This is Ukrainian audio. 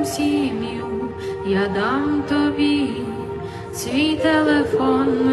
створим сім'ю, я дам тобі свій телефон.